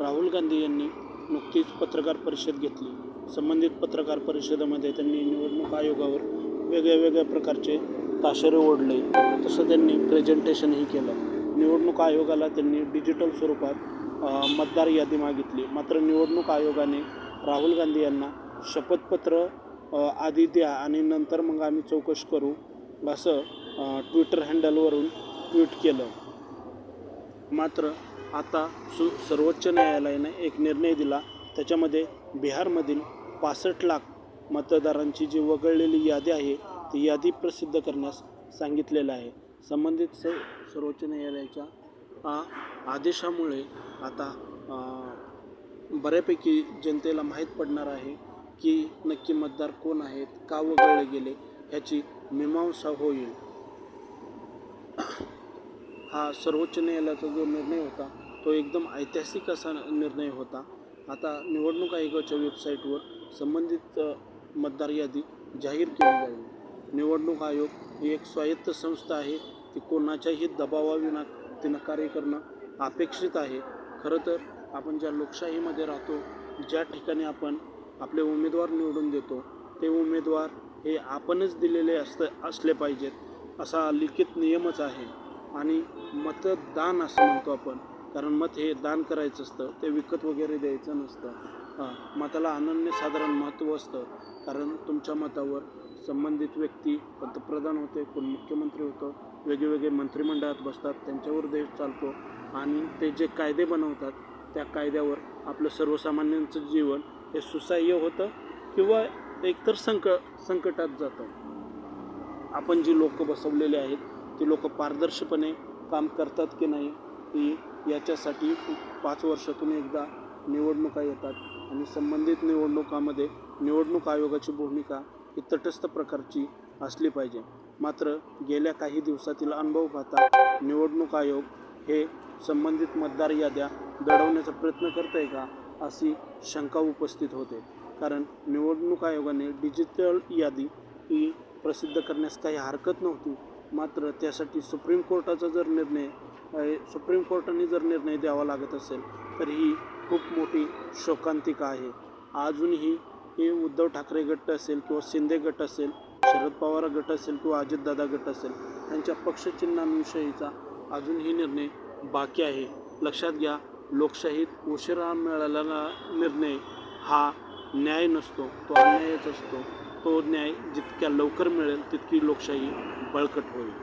राहुल गांधी यांनी नुकतीच पत्रकार परिषद घेतली. संबंधित पत्रकार परिषदेमध्ये त्यांनी निवडणूक आयोगावर वेगळ्या वेगळ्या प्रकारचे ताशेरे ओढले. तसं त्यांनी प्रेझेंटेशनही केलं. निवडणूक आयोगाला त्यांनी डिजिटल स्वरूपात मतदार यादी मागितली. मात्र निवडणूक आयोगाने राहुल गांधी यांना शपथपत्र आधी द्या आणि नंतर मग आम्ही चौकशी करू असं ट्विटर हँडलवरून ट्विट केलं. मात्र आता सु सर्वोच्च न्यायालयाने एक निर्णय दिला. त्याच्यामध्ये बिहारमधील पासष्ट लाख मतदारांची जी वगळलेली यादी आहे ती यादी प्रसिद्ध करण्यास सांगितलेलं आहे. संबंधित स सर्वोच्च न्यायालयाच्या आ, आदेशामुळे आता बऱ्यापैकी जनतेला माहीत पडणार आहे की नक्की मतदार कोण आहेत का वगळले गेले ह्याची मीमांसा होईल. हा सर्वोच्च न्यायालयाचा जो निर्णय होता तो एकदम ऐतिहासिक असा निर्णय होता. आता निवडणूक आयोगाच्या वेबसाईटवर संबंधित मतदार यादी जाहीर केली जाईल. निवडणूक आयोग ही एक स्वायत्त संस्था आहे. ती कोणाच्याही दबावाविना तिनं कार्य करणं अपेक्षित आहे. खरं तर आपण ज्या लोकशाहीमध्ये राहतो ज्या ठिकाणी आपण आपले उमेदवार निवडून देतो ते उमेदवार हे आपणच दिलेले असतं असले पाहिजेत असा लिखित नियमच आहे. आणि मतदान असं म्हणतो आपण. कारण मत हे दान करायचं असतं ते विकत वगैरे द्यायचं नसतं. हां मताला अनन्यसाधारण महत्त्व असतं. कारण तुमच्या मतावर संबंधित व्यक्ती पंतप्रधान होते कोण मुख्यमंत्री होतं वेगवेगळे मंत्रिमंडळात बसतात त्यांच्यावर देश चालतो आणि ते जे कायदे बनवतात त्या कायद्यावर आपलं सर्वसामान्यांचं जीवन हे सुसह्य होतं किंवा एकतर संक संकटात जातं. आपण जी लोक बसवलेले आहेत ती लोक पारदर्शपणे काम करतात की नाही ही याच्यासाठी पाच वर्षातून एकदा निवडणुका येतात. आणि संबंधित निवडणुकामध्ये निवडणूक आयोगाची भूमिका ही तटस्थ प्रकारची असली पाहिजे. मात्र गेल्या काही दिवसातील अनुभव पाहता निवडणूक आयोग हे संबंधित मतदार याद्या दडवण्याचा प्रयत्न करत आहे का अशी शंका उपस्थित होते. कारण निवडणूक आयोगाने डिजिटल यादी ही प्रसिद्ध करण्यास काही हरकत नव्हती मात्र त्यासाठी सुप्रीम कोर्टाचा जर निर्णय सुप्रीम कोर्टाने जर निर्णय द्यावा लागत असेल तर ही खूप मोठी शोकांतिका आहे. अजूनही हे उद्धव ठाकरे गट असेल किंवा शिंदे गट असेल शरद पवार गट असेल किंवा अजितदादा गट असेल त्यांच्या पक्षचिन्हांविषयीचा अजूनही निर्णय बाकी आहे. लक्षात घ्या लोकशाहीत उशिरा मिळालेला निर्णय हा न्याय नसतो तो अन्यायच असतो. तो न्याय जितक्या लवकर मिळेल तितकी लोकशाही बळकट होईल